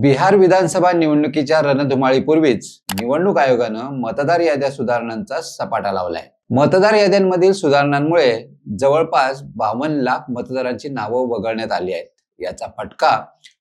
बिहार विधानसभा निवडणुकीच्या रणधुमाळीपूर्वीच निवडणूक आयोगानं मतदार याद्या सुधारणांचा सपाटा लावलाय. मतदार याद्यांमधील सुधारणांमुळे जवळपास बावन्न लाख मतदारांची नावं वगळण्यात आली आहेत. याचा फटका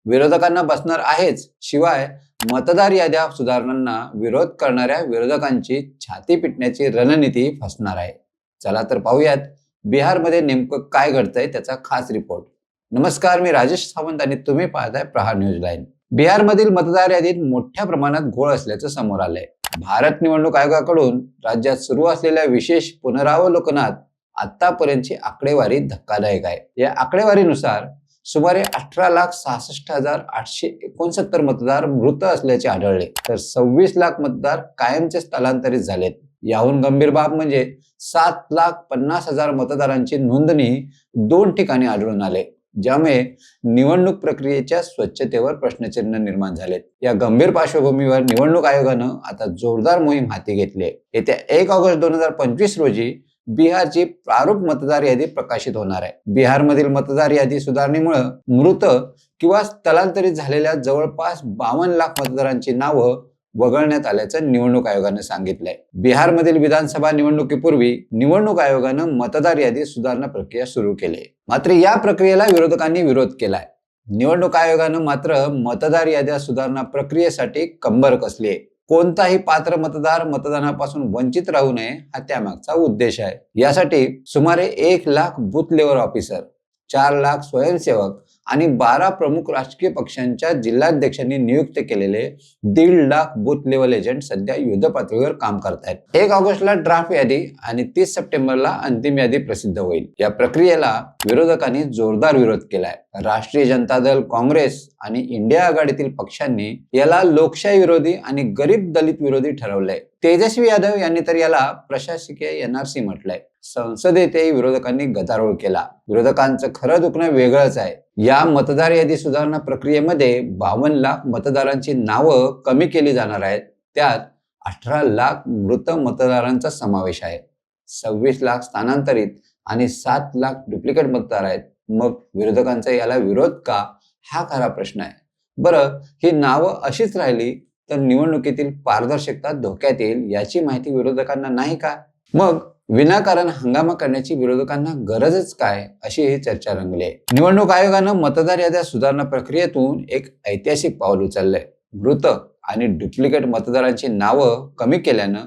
विरोधकांना बसणार आहेच. शिवाय मतदार याद्या सुधारणांना विरोध करणाऱ्या विरोधकांची छाती पिटण्याची रणनीती फसणार आहे. चला तर पाहूयात बिहारमध्ये नेमकं काय घडतंय त्याचा खास रिपोर्ट. नमस्कार मी राजेश सावंत आणि तुम्ही पाहताय प्रहार न्यूज लाईन. बिहारमधील मतदार यादीत मोठ्या प्रमाणात घोळ असल्याचं समोर आलंय. भारत निवडणूक आयोगाकडून राज्यात सुरू असलेल्या विशेष पुनरावलोकनात आतापर्यंतची आकडेवारी धक्कादायक आहे. या आकडेवारीनुसार सुमारे अठरा लाख सहासष्ट हजार आठशे एकोणसत्तर मतदार मृत असल्याचे आढळले. तर सव्वीस लाख मतदार कायमचे स्थलांतरित झालेत. याहून गंभीर बाब म्हणजे सात लाख पन्नास हजार मतदारांची नोंदणी दोन ठिकाणी आढळून आले. ज्यामुळे निवडणूक प्रक्रियेच्या स्वच्छतेवर प्रश्नचिन्ह निर्माण झालेत. या गंभीर पार्श्वभूमीवर निवडणूक आयोगानं आता जोरदार मोहीम हाती घेतली आहे. येत्या एक ऑगस्ट दोन हजार पंचवीस रोजी बिहारची प्रारूप मतदार यादी प्रकाशित होणार आहे. बिहारमधील मतदार यादी सुधारणेमुळे मृत किंवा स्थलांतरित झालेल्या जवळपास बावन्न लाख मतदारांची नावं वगळण्यात आल्याचं निवडणूक आयोगानं सांगितलंय. बिहारमधील विधानसभा निवडणुकीपूर्वी निवडणूक आयोगानं मतदार यादी सुधारणा प्रक्रिया सुरू केली. आहे. मात्र या प्रक्रियेला विरोधकांनी विरोध केलाय. निवडणूक आयोगानं मात्र मतदार याद्या सुधारणा प्रक्रियेसाठी कंबर कसली आहे कोणताही पात्र मतदार मतदानापासून वंचित राहू नये हा त्यामागचा उद्देश आहे. यासाठी सुमारे एक लाख बूथ लेवल ऑफिसर चार लाख स्वयंसेवक आणि बारा प्रमुख राजकीय पक्षांच्या जिल्हाध्यक्षांनी नियुक्त केलेले दीड लाख बूथ लेवल एजंट सध्या युद्ध पातळीवर काम करतायत. एक ऑगस्टला ड्राफ्ट यादी आणि तीस सप्टेंबरला अंतिम यादी प्रसिद्ध होईल. या प्रक्रियेला विरोधकांनी जोरदार विरोध केलाय. राष्ट्रीय जनता दल काँग्रेस आणि इंडिया आघाडीतील पक्षांनी याला लोकशाही विरोधी आणि गरीब दलित विरोधी ठरवलंय. तेजस्वी यादव यांनी तर याला प्रशासकीय एनआरसी म्हटलंय. संसदेतही विरोधकांनी गदारोळ केला. विरोधकांचं खरं दुखणं वेगळंच आहे. या मतदार यादी सुधारणा प्रक्रियेमध्ये बावन्न लाख मतदारांची नावं कमी केली जाणार आहेत. त्यात अठरा लाख मृत मतदारांचा समावेश आहे. सव्वीस लाख स्थानांतरित आणि सात लाख डुप्लिकेट मतदार आहेत. मग विरोधकांचा याला विरोध का? हा खरा प्रश्न आहे. बरं ही नावं अशीच राहिली तर निवडणुकीतील पारदर्शकता धोक्यात येईल याची माहिती विरोधकांना नाही का? मग विनाकारण हंगामा करण्याची विरोधकांना गरजच काय? अशी ही चर्चा रंगली आहे. निवडणूक आयोगानं मतदार याद्या सुधारणा प्रक्रियेतून एक ऐतिहासिक पाऊल उचललंय. मृत आणि डुप्लिकेट मतदारांची नावं कमी केल्यानं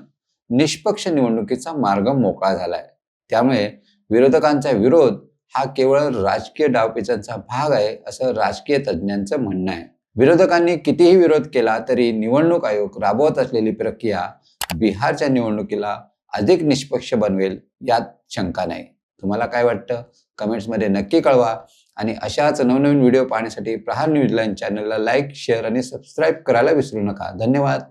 निष्पक्ष निवडणुकीचा मार्ग मोकळा झालाय. त्यामुळे विरोधकांचा विरोध हा केवळ राजकीय डावपेचांचा भाग आहे असं राजकीय तज्ज्ञांचं म्हणणं आहे. विरोधकांनी कितीही विरोध केला तरी निवडणूक आयोग राबवत असलेली प्रक्रिया बिहारच्या निवडणुकीला अधिक निष्पक्ष बनवेल यात शंका नाही. तुम्हाला काय वाटतं? कमेंट्समध्ये नक्की कळवा आणि अशाच नवनवीन व्हिडिओ पाहण्यासाठी प्रहार न्यूजलाईन चॅनलला लाईक शेअर आणि सबस्क्राईब करायला विसरू नका. धन्यवाद.